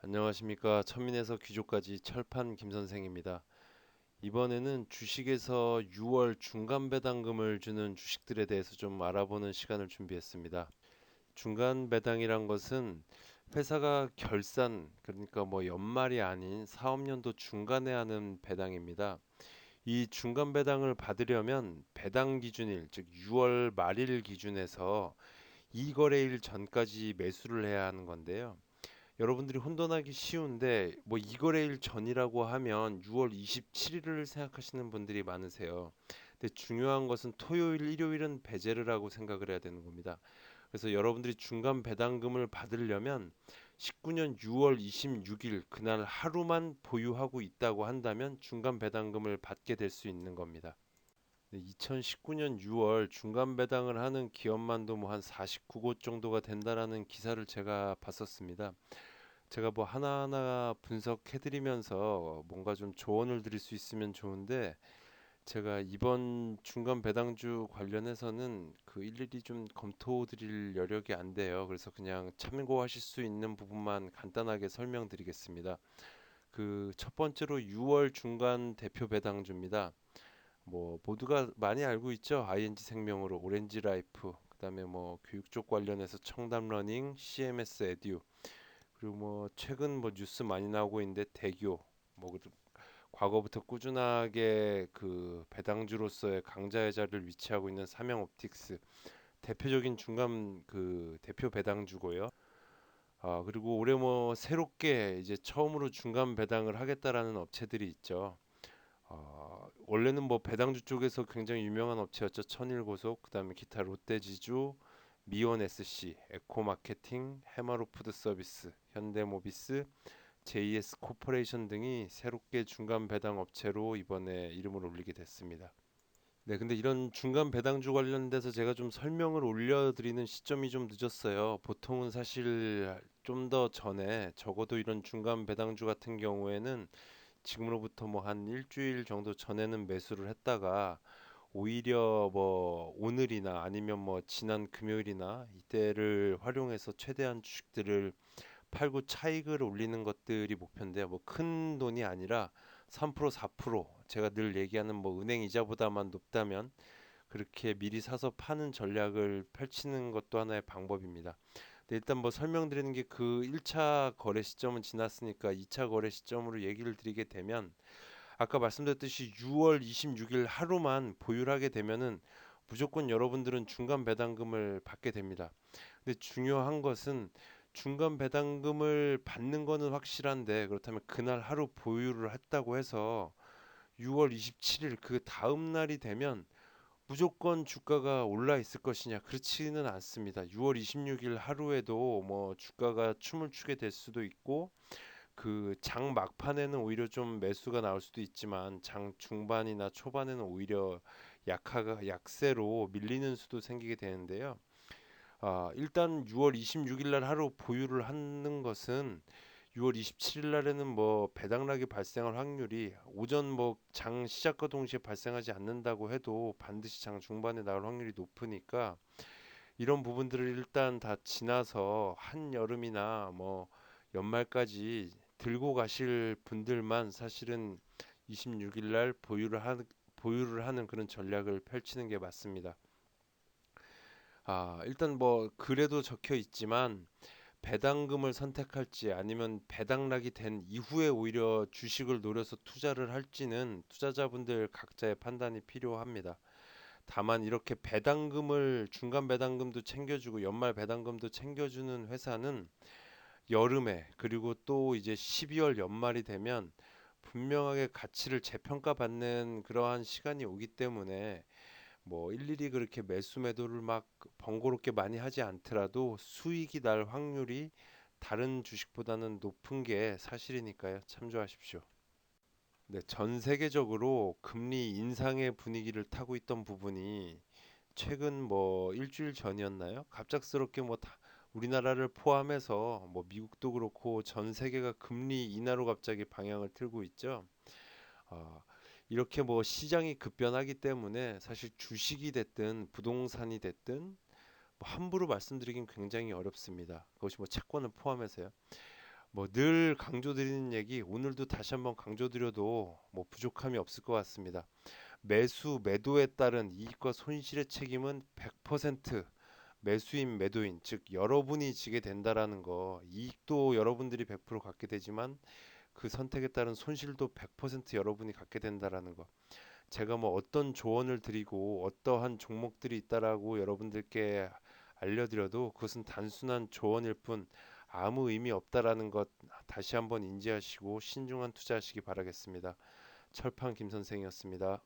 안녕하십니까. 천민에서 귀족까지 철판 김선생입니다. 이번에는 주식에서 6월 중간 배당금을 주는 주식들에 대해서 좀 알아보는 시간을 준비했습니다. 중간 배당이란 것은 회사가 결산, 그러니까 뭐 연말이 아닌 사업연도 중간에 하는 배당입니다. 이 중간 배당을 받으려면 배당 기준일, 즉 6월 말일 기준에서 이거래일 전까지 매수를 해야 하는 건데요. 여러분들이 혼돈하기 쉬운데 뭐 이거래일 전이라고 하면 6월 27일을 생각하시는 분들이 많으세요. 근데 중요한 것은 토요일, 일요일은 배제를 하고 생각을 해야 되는 겁니다. 그래서 여러분들이 중간 배당금을 받으려면 19년 6월 26일 그날 하루만 보유하고 있다고 한다면 중간 배당금을 받게 될 수 있는 겁니다. 2019년 6월 중간 배당을 하는 기업만도 뭐 한 49곳 정도가 된다라는 기사를 제가 봤었습니다. 제가 뭐 하나하나 분석해드리면서 뭔가 좀 조언을 드릴 수 있으면 좋은데 제가 이번 중간 배당주 관련해서는 그 일일이 좀 검토 드릴 여력이 안 돼요. 그래서 그냥 참고하실 수 있는 부분만 간단하게 설명드리겠습니다. 그 첫 번째로 6월 중간 대표 배당주입니다. 뭐 모두가 많이 알고 있죠. ING 생명으로 오렌지 라이프, 그다음에 뭐 교육 쪽 관련해서 청담 러닝, CMS 에듀, 그리고 뭐 최근 뭐 뉴스 많이 나오고 있는데 대교, 뭐 그- 과거부터 꾸준하게 그 배당주로서의 강자의 자리를 위치하고 있는 삼양옵틱스 대표적인 중간 그 대표 배당주고요. 아, 그리고 올해 뭐 새롭게 이제 처음으로 중간 배당을 하겠다라는 업체들이 있죠. 어, 원래는 뭐 배당주 쪽에서 굉장히 유명한 업체였죠. 천일고속, 그다음에 기타 롯데지주, 미온 SC, 에코마케팅, 해마로푸드 서비스, 현대모비스, JS 코퍼레이션 등이 새롭게 중간 배당 업체로 이번에 이름을 올리게 됐습니다. 네, 근데 이런 중간 배당주 관련돼서 제가 좀 설명을 올려드리는 시점이 좀 늦었어요. 보통은 사실 좀 더 전에 적어도 이런 중간 배당주 같은 경우에는 지금으로부터 뭐 한 일주일 정도 전에는 매수를 했다가 오히려 뭐 오늘이나 아니면 뭐 지난 금요일이나 이때를 활용해서 최대한 주식들을 팔고 차익을 올리는 것들이 목표인데요. 뭐큰 돈이 아니라 3% 4% 제가 늘 얘기하는 뭐 은행 이자보다만 높다면 그렇게 미리 사서 파는 전략을 펼치는 것도 하나의 방법입니다. 네, 일단 뭐 설명드리는 게 그 1차 거래 시점은 지났으니까 2차 거래 시점으로 얘기를 드리게 되면 아까 말씀드렸듯이 6월 26일 하루만 보유를 하게 되면은 무조건 여러분들은 중간 배당금을 받게 됩니다. 근데 중요한 것은 중간 배당금을 받는 거는 확실한데 그렇다면 그날 하루 보유를 했다고 해서 6월 27일 그 다음 날이 되면 무조건 주가가 올라 있을 것이냐? 그렇지는 않습니다. 6월 26일 하루에도 뭐 주가가 춤을 추게 될 수도 있고 그 장 막판에는 오히려 좀 매수가 나올 수도 있지만 장 중반이나 초반에는 오히려 약화가 약세로 밀리는 수도 생기게 되는데요. 아, 일단 6월 26일 날 하루 보유를 하는 것은 6월 27일 날에는 뭐 배당락이 발생할 확률이 오전 뭐 장 시작과 동시에 발생하지 않는다고 해도 반드시 장 중반에 나올 확률이 높으니까 이런 부분들을 일단 다 지나서 한 여름이나 뭐 연말까지 들고 가실 분들만 사실은 26일 날 보유를 하는 보유를 하는 그런 전략을 펼치는 게 맞습니다. 아, 일단 뭐 글에도 적혀 있지만 배당금을 선택할지 아니면 배당락이 된 이후에 오히려 주식을 노려서 투자를 할지는 투자자분들 각자의 판단이 필요합니다. 다만 이렇게 배당금을 중간 배당금도 챙겨주고 연말 배당금도 챙겨주는 회사는 여름에 그리고 또 이제 12월 연말이 되면 분명하게 가치를 재평가 받는 그러한 시간이 오기 때문에 뭐 일일이 그렇게 매수 매도를 막 번거롭게 많이 하지 않더라도 수익이 날 확률이 다른 주식보다는 높은 게 사실이니까요. 참조하십시오. 네, 전 세계적으로 금리 인상의 분위기를 타고 있던 부분이 최근 뭐 일주일 전이었나요? 갑작스럽게 뭐 다 우리나라를 포함해서 뭐 미국도 그렇고 전 세계가 금리 인하로 갑자기 방향을 틀고 있죠. 아, 이렇게 뭐 시장이 급변하기 때문에 사실 주식이 됐든 부동산이 됐든 뭐 함부로 말씀드리긴 굉장히 어렵습니다. 그것이 뭐 채권을 포함해서요. 뭐 늘 강조드리는 얘기 오늘도 다시 한번 강조드려도 뭐 부족함이 없을 것 같습니다. 매수 매도에 따른 이익과 손실의 책임은 100% 매수인 매도인 즉 여러분이 지게 된다라는 거 이익도 여러분들이 100% 갖게 되지만 그 선택에 따른 손실도 100% 여러분이 갖게 된다라는 거 제가 뭐 어떤 조언을 드리고 어떠한 종목들이 있다라고 여러분들께 알려드려도 그것은 단순한 조언일 뿐 아무 의미 없다라는 것 다시 한번 인지하시고 신중한 투자하시기 바라겠습니다. 철판 김 선생이었습니다.